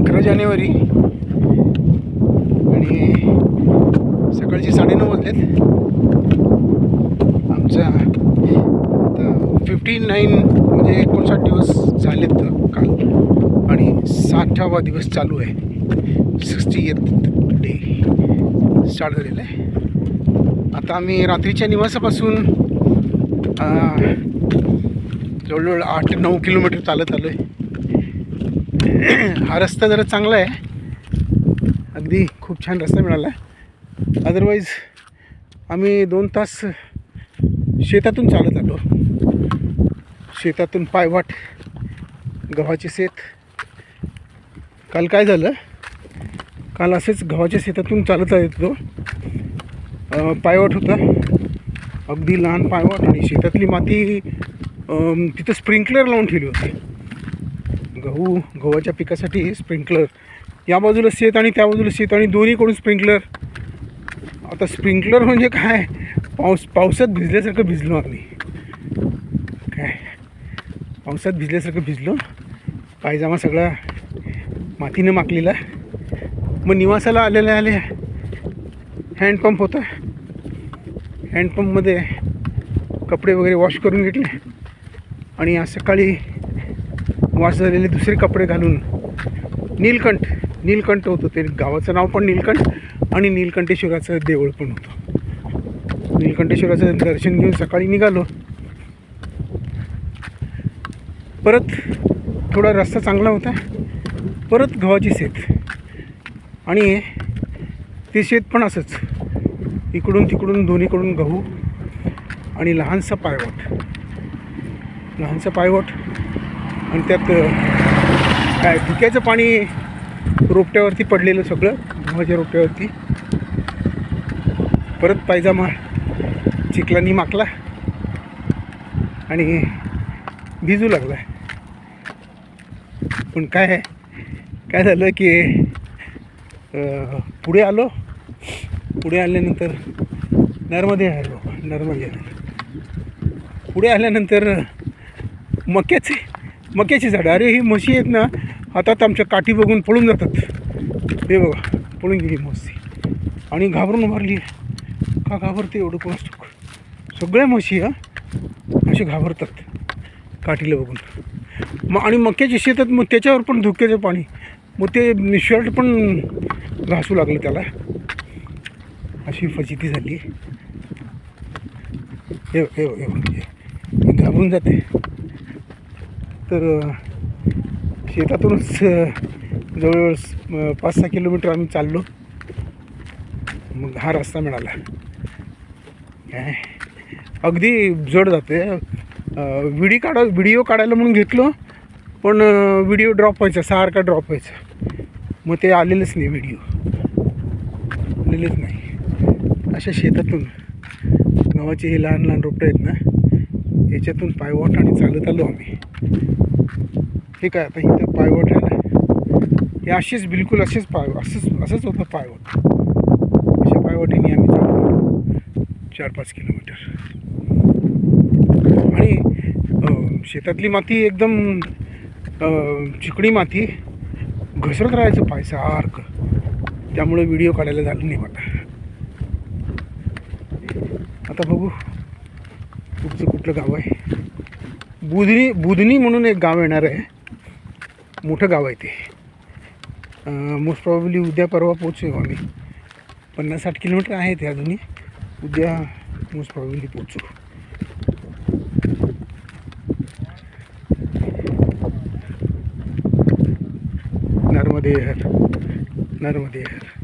अकरा जानेवारी. आणि सकाळची साडेनऊ वाजलेत. आमचा आता फिफ्टी नाईन म्हणजे एकोणसाठ दिवस झालेत काल. आणि साठावा दिवस चालू आहे. सिक्स्टी एथ डे स्टार्ट झालेला आहे. आता आम्ही रात्रीच्या निवासापासून जवळजवळ आठ नऊ किलोमीटर चालत आलो आहे हा रस्ता जरा चांगला आहे. अगदी खूप छान रस्ता मिळाला आहे. अदरवाईज आम्ही दोन तास शेतातून चालत आलो. शेतातून पायवाट गव्हाचे शेत. काल काय झालं? काल असेच गव्हाच्या शेतातून चालत येत होतो पायवाट होता. अगदी लहान पायवाट आणि शेतातली माती तिथं स्प्रिंकलर लावून ठेवली होती. गहू गव्हाच्या पिकासाठी स्प्रिंकलर. या बाजूला शेत आणि त्या बाजूला शेत आणि दोन्हीकडून स्प्रिंकलर. आता स्प्रिंकलर म्हणजे काय? पाऊस पावसात भिजल्यासारखं भिजलो आम्ही. काय? पावसात भिजल्यासारखं भिजलो. पायजामा सगळा मातीनं माकलेला. मग निवासाला आलेल्या आले हँडपंप होता. हँडपंपमध्ये कपडे वगैरे वॉश करून घेतले. आणि आज सकाळी वास झालेले दुसरे कपडे घालून नीलकंठ नीलकंठ होतं ते. गावाचं नाव पण नीलकंठ आणि नीलकंठेश्वराचं देऊळ पण होतं. नीलकंठेश्वराचं दर्शन घेऊन सकाळी निघालो. परत थोडा रस्ता चांगला होता. परत गव्हाची शेत. आणि ते शेत पण असंच. इकडून तिकडून दोन्हीकडून गहू आणि लहानसा पायवट. लहानसा पायवट. आणि त्यात काय धुक्याचं पाणी रोपट्यावरती पडलेलं सगळं गव्हाच्या रोपट्यावरती. परत पायजामा चिखलानी माकला. आणि भिजू लागला. पण काय काय झालं की पुढे आलो. पुढे आल्यानंतर नर्मदे आलो नर्मदे पुढे आल्यानंतर मक्याचे मक्याची झाडं. अरे ही म्हशी आहेत ना हातात आमच्या काठी बघून पळून जातात. हे बघा पळून गेली म्हशी. आणि घाबरून उभारली का घाबरते एवढं कोण ठाऊक? सगळ्या म्हशी हा असे घाबरतात. काठीला बघून. मग आणि मक्याच्या शेतात मग त्याच्यावर पण धुक्याचं पाणी. मग ते शर्ट पण घासू लागलं त्याला. अशी फजिती झाली. हे. हे घाबरून जाते तर शेतातूनच जवळजवळ पाच सहा किलोमीटर आम्ही चाललो. मग हा रस्ता मिळाला. काय अगदी जड जाते. व्हिडिओ काढा व्हिडिओ काढायला म्हणून घेतलो पण व्हिडिओ ड्रॉप व्हायचा सारखा ड्रॉप व्हायचा. मग ते आलेलंच नाही व्हिडिओ. आलेलेच नाही. अशा शेतातून गावाचे हे लहान लहान रोपटं आहेत ना याच्यातून पायवाट आणि चालत आलो आम्ही. हे काय आता इथं पायवाट आहे ना? हे असेच बिलकुल असेच पाय असंच असंच होतं पायवाट अशा पायवाटीने आम्ही चाललो. चार पाच किलोमीटर. आणि शेतातली माती एकदम चिकडी चिकणी माती. घसरत राहायचं पाय सारखं. त्यामुळे व्हिडिओ काढायला झालं नाही मला आता बघू. कुठचं कुठलं गाव आहे? बुधनी बुधनी म्हणून एक गाव येणार आहे. मोठं गाव आहे ते. मोस्ट प्रॉब्ली उद्या परवा पोचू आम्ही. पन्नास साठ किलोमीटर आहे ते अजूनही. उद्या मोस्ट प्रॉब्ली पोचू नर्मदे हर नर्मदे हर